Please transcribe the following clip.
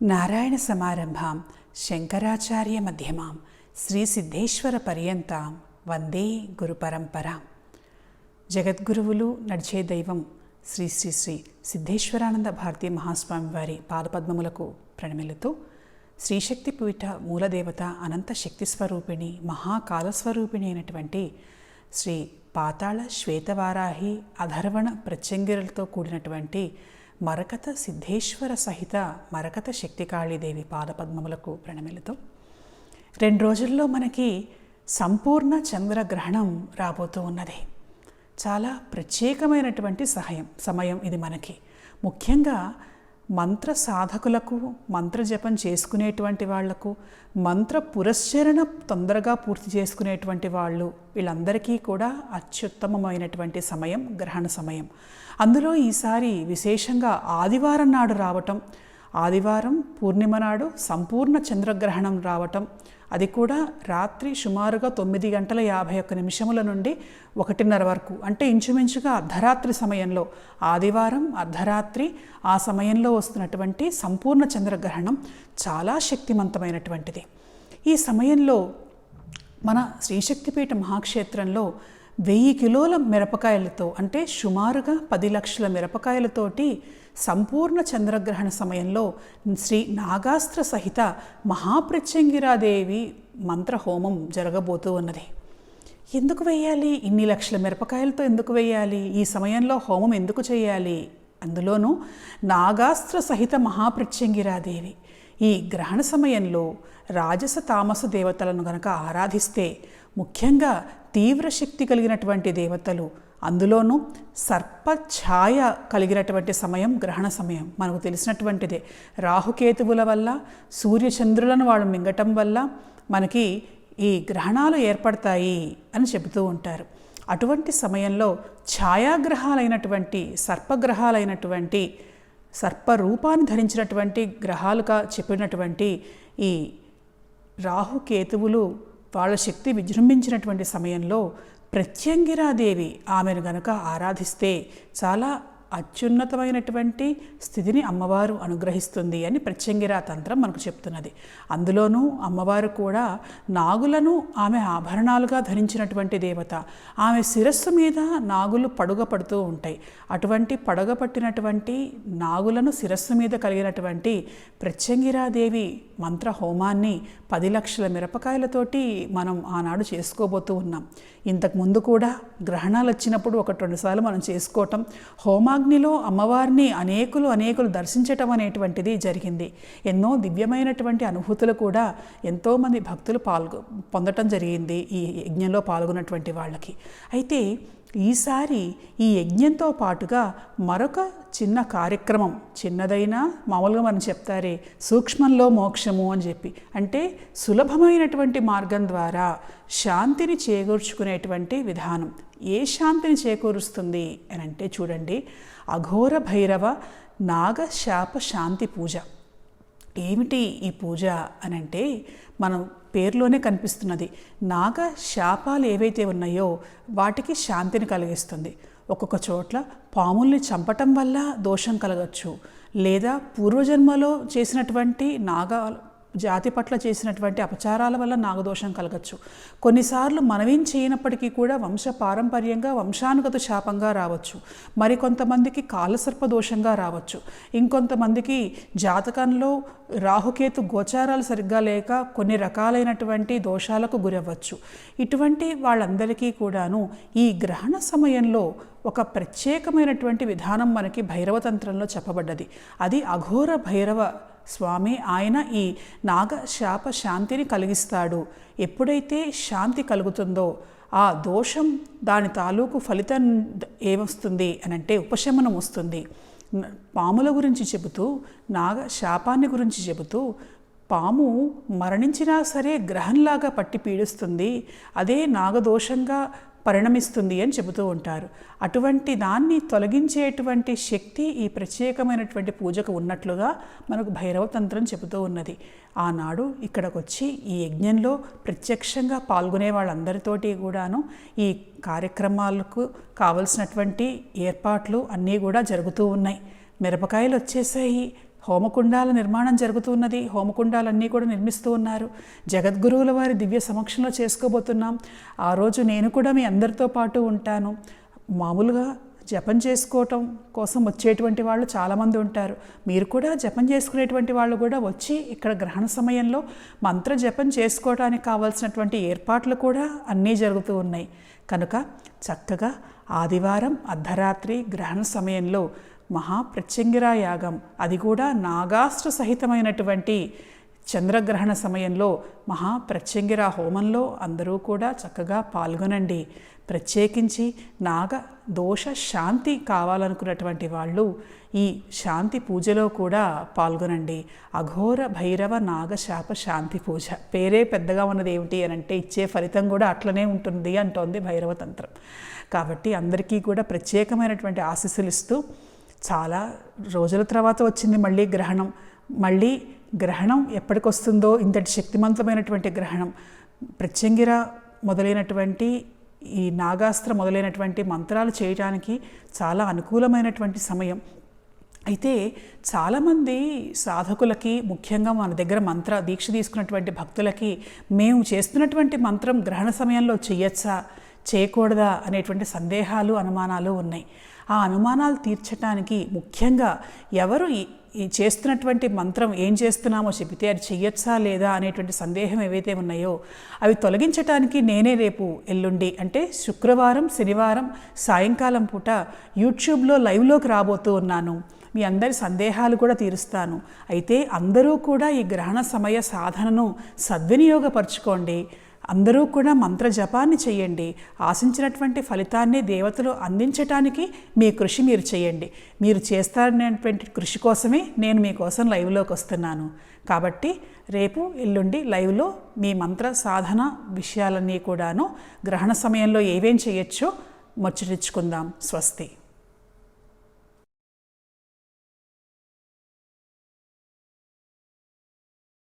నారాయణ సమారంభాం శంకరాచార్య మధ్యమాం శ్రీ సిద్ధేశ్వర పర్యంతం వందే గురు పరంపర. జగద్గురువులు నడిచే దైవం శ్రీ శ్రీ శ్రీ సిద్ధేశ్వరానంద భారతీ మహాస్వామి వారి పాదపద్మములకు ప్రణమిలుతూ శ్రీశక్తి పీఠ మూలదేవత అనంత శక్తి స్వరూపిణి మహాకాలస్వరూపిణి అయినటువంటి శ్రీ పాతాళ శ్వేతవారాహి అధర్వణ ప్రత్యంగిరలతో కూడినటువంటి మరకత సిద్ధేశ్వర సహిత మరకత శక్తికాళీదేవి పాదపద్మములకు ప్రణమిలతో రెండు రోజుల్లో మనకి సంపూర్ణ చంద్రగ్రహణం రాబోతూ ఉన్నది. చాలా ప్రత్యేకమైనటువంటి సహాయం సమయం ఇది మనకి. ముఖ్యంగా మంత్ర సాధకులకు మంత్ర జపం చేసుకునేటువంటి వాళ్ళకు మంత్ర పురస్చరణ తొందరగా పూర్తి చేసుకునేటువంటి వాళ్ళు వీళ్ళందరికీ కూడా అత్యుత్తమమైనటువంటి సమయం గ్రహణ సమయం. అందులో ఈసారి విశేషంగా ఆదివారం నాడు రావటం ఆదివారం పూర్ణిమ నాడు సంపూర్ణ చంద్రగ్రహణం రావటం అది కూడా రాత్రి సుమారుగా తొమ్మిది గంటల యాభై ఒక్క నిమిషముల నుండి ఒకటిన్నర వరకు. అంటే ఇంచుమించుగా అర్ధరాత్రి సమయంలో ఆదివారం అర్ధరాత్రి ఆ సమయంలో వస్తున్నటువంటి సంపూర్ణ చంద్రగ్రహణం చాలా శక్తివంతమైనటువంటిది ఈ సమయంలో మన శ్రీశక్తిపీఠ మహాక్షేత్రంలో వెయ్యి కిలోల మిరపకాయలతో అంటే సుమారుగా పది లక్షల మిరపకాయలతోటి సంపూర్ణ చంద్రగ్రహణ సమయంలో శ్రీ నాగాస్త్ర సహిత మహాప్రత్యంగిరాదేవి మంత్రహోమం జరగబోతూ ఉన్నది. ఎందుకు వేయాలి ఇన్ని లక్షల మిరపకాయలతో ఎందుకు వేయాలి ఈ సమయంలో హోమం ఎందుకు చేయాలి? అందులోనూ నాగాస్త్ర సహిత మహాప్రత్యంగిరాదేవి. ఈ గ్రహణ సమయంలో రాజస తామస దేవతలను గనక ఆరాధిస్తే ముఖ్యంగా తీవ్ర శక్తి కలిగినటువంటి దేవతలు అందులోనూ సర్ప ఛాయ కలిగినటువంటి సమయం గ్రహణ సమయం. మనకు తెలిసినటువంటిదే. రాహుకేతువుల వల్ల సూర్యచంద్రులను వాళ్ళు మింగటం వల్ల మనకి ఈ గ్రహణాలు ఏర్పడతాయి అని చెబుతూ ఉంటారు. అటువంటి సమయంలో ఛాయాగ్రహాలైనటువంటి సర్పగ్రహాలైనటువంటి సర్పరూపాన్ని ధరించినటువంటి గ్రహాలుగా చెప్పినటువంటి ఈ రాహుకేతువులు వాళ్ళ శక్తి విజృంభించినటువంటి సమయంలో ప్రత్యంగిరాదేవి ఆమెను గనుక ఆరాధిస్తే చాలా అత్యున్నతమైనటువంటి స్థితిని అమ్మవారు అనుగ్రహిస్తుంది అని ప్రత్యంగిరా తంత్రం మనకు చెప్తున్నది. అందులోనూ అమ్మవారు కూడా నాగులను ఆమె ఆభరణాలుగా ధరించినటువంటి దేవత. ఆమె శిరస్సు మీద నాగులు పడుగ పడుతూ ఉంటాయి. అటువంటి పడగ పట్టినటువంటి నాగులను శిరస్సు మీద కలిగినటువంటి ప్రత్యంగిరాదేవి మంత్ర హోమాన్ని పది లక్షల మిరపకాయలతోటి మనం ఆనాడు చేసుకోబోతూ ఉన్నాం. ఇంతకు ముందు కూడా గ్రహణాలు వచ్చినప్పుడు ఒకటి రెండుసార్లు మనం చేసుకోవటం హోమా హోమాగ్నిలో అమ్మవారిని అనేకులు అనేకులు దర్శించటం అనేటువంటిది జరిగింది. ఎన్నో దివ్యమైనటువంటి అనుభూతులు కూడా ఎంతోమంది భక్తులు పాల్గొ పొందటం జరిగింది ఈ యజ్ఞంలో పాల్గొన్నటువంటి వాళ్ళకి. అయితే ఈసారి ఈ యజ్ఞంతో పాటుగా మరొక చిన్న కార్యక్రమం చిన్నదైనా మామూలుగా మనం చెప్తారే సూక్ష్మంలో మోక్షము అని చెప్పి. అంటే సులభమైనటువంటి మార్గం ద్వారా శాంతిని చేకూర్చుకునేటువంటి విధానం. ఏ శాంతిని చేకూరుస్తుంది అని అంటే చూడండి అఘోర భైరవ నాగశాప శాంతి పూజ. ఏమిటి ఈ పూజ అని అంటే మనం పేరులోనే కనిపిస్తున్నది. నాగ శాపాలు ఏవైతే ఉన్నాయో వాటికి శాంతిని కలిగిస్తుంది. ఒక్కొక్క చోట్ల పాముల్ని చంపటం వల్ల దోషం కలగచ్చు. లేదా పూర్వజన్మలో చేసినటువంటి నాగ జాతి పట్ల చేసినటువంటి అపచారాల వల్ల నాగదోషం కలగచ్చు. కొన్నిసార్లు మనమేం చేయనప్పటికీ కూడా వంశ పారంపర్యంగా వంశానుగత శాపంగా రావచ్చు. మరికొంతమందికి కాలసర్ప దోషంగా రావచ్చు. ఇంకొంతమందికి జాతకంలో రాహుకేతు గోచారాలు సరిగ్గా లేక కొన్ని రకాలైనటువంటి దోషాలకు గురవ్వచ్చు. ఇటువంటి వాళ్ళందరికీ కూడాను ఈ గ్రహణ సమయంలో ఒక ప్రత్యేకమైనటువంటి విధానం మనకి భైరవతంత్రంలో చెప్పబడ్డది. అది అఘోర భైరవ స్వామి ఆయన ఈ నాగ శాప శాంతిని కలిగిస్తాడు. ఎప్పుడైతే శాంతి కలుగుతుందో ఆ దోషం దాని తాలూకు ఫలితం ఏమొస్తుంది అని అంటే ఉపశమనం వస్తుంది. పాముల గురించి చెబుతూ నాగ శాపాన్ని గురించి చెబుతూ పాము మరణించినా సరే గ్రహంలాగా పట్టి పీడిస్తుంది. అదే నాగదోషంగా పరిణమిస్తుంది అని చెబుతూ ఉంటారు. అటువంటి దాన్ని తొలగించేటువంటి శక్తి ఈ ప్రత్యేకమైనటువంటి పూజకు ఉన్నట్లుగా మనకు భైరవ తంత్రం చెబుతూ ఉన్నది. ఆనాడు ఇక్కడికి వచ్చి ఈ యజ్ఞంలో ప్రత్యక్షంగా పాల్గొనే వాళ్ళందరితోటి కూడాను ఈ కార్యక్రమాలకు కావలసినటువంటి ఏర్పాట్లు అన్నీ కూడా జరుగుతూ ఉన్నాయి. మిరపకాయలు వచ్చేసాయి హోమకుండాల నిర్మాణం జరుగుతున్నది హోమకుండాలన్నీ కూడా నిర్మిస్తూ ఉన్నారు. జగద్గురువుల వారి దివ్య సమక్షంలో చేసుకోబోతున్నాం. ఆ రోజు నేను కూడా మీ అందరితో పాటు ఉంటాను. మామూలుగా జపం చేసుకోవటం కోసం వచ్చేటువంటి వాళ్ళు చాలామంది ఉంటారు. మీరు కూడా జపం చేసుకునేటువంటి వాళ్ళు కూడా వచ్చి ఇక్కడ గ్రహణ సమయంలో మంత్ర జపం చేసుకోవడానికి కావాల్సినటువంటి ఏర్పాట్లు కూడా అన్నీ జరుగుతూ ఉన్నాయి. కనుక చక్కగా ఆదివారం అర్ధరాత్రి గ్రహణ సమయంలో మహాప్రత్యంగిరా యాగం అది కూడా నాగాస్త్ర సహితమైనటువంటి చంద్రగ్రహణ సమయంలో మహాప్రత్యంగిర హోమంలో అందరూ కూడా చక్కగా పాల్గొనండి. ప్రత్యేకించి నాగ దోష శాంతి కావాలనుకున్నటువంటి వాళ్ళు ఈ శాంతి పూజలో కూడా పాల్గొనండి. అఘోర భైరవ నాగశాప శాంతి పూజ. పేరే పెద్దగా ఉన్నది ఏమిటి అని అంటే ఇచ్చే ఫలితం కూడా అట్లనే ఉంటుంది అంటోంది భైరవ తంత్రం. కాబట్టి అందరికీ కూడా ప్రత్యేకమైనటువంటి ఆశీస్సులు ఇస్తూ చాలా రోజుల తర్వాత వచ్చింది మళ్ళీ గ్రహణం. మళ్ళీ గ్రహణం ఎప్పటికొస్తుందో ఇంతటి శక్తివంతమైనటువంటి గ్రహణం. ప్రత్యంగిర మొదలైనటువంటి ఈ నాగాస్త్ర మొదలైనటువంటి మంత్రాలు చేయడానికి చాలా అనుకూలమైనటువంటి సమయం. అయితే చాలామంది సాధకులకి ముఖ్యంగా మన దగ్గర మంత్ర దీక్ష తీసుకున్నటువంటి భక్తులకి మేము చేస్తున్నటువంటి మంత్రం గ్రహణ సమయంలో చేయొచ్చా చేయకూడదా? అనేటువంటి సందేహాలు అనుమానాలు ఉన్నాయి. ఆ అనుమానాలు తీర్చడానికి ముఖ్యంగా ఎవరు ఈ ఈ చేస్తున్నటువంటి మంత్రం ఏం చేస్తున్నామో చెబితే అది చెయ్యొచ్చా లేదా అనేటువంటి సందేహం ఏవైతే ఉన్నాయో అవి తొలగించడానికి నేనే రేపు ఎల్లుండి అంటే శుక్రవారం శనివారం సాయంకాలం పూట యూట్యూబ్లో లైవ్లోకి రాబోతూ ఉన్నాను. మీ అందరి సందేహాలు కూడా తీరుస్తాను. అయితే అందరూ కూడా ఈ గ్రహణ సమయ సాధనను సద్వినియోగపరచుకోండి. అందరూ కూడా మంత్ర జపాన్ని చేయండి. ఆశించినటువంటి ఫలితాన్ని దేవతలు అందించటానికి మీ కృషి మీరు చేయండి. మీరు చేస్తారనేటువంటి కృషి కోసమే నేను మీకోసం లైవ్లోకి వస్తున్నాను. కాబట్టి రేపు ఎల్లుండి లైవ్లో మీ మంత్ర సాధన విషయాలన్నీ కూడాను గ్రహణ సమయంలో ఏవేం చేయొచ్చో ముచ్చటించుకుందాం. స్వస్తి.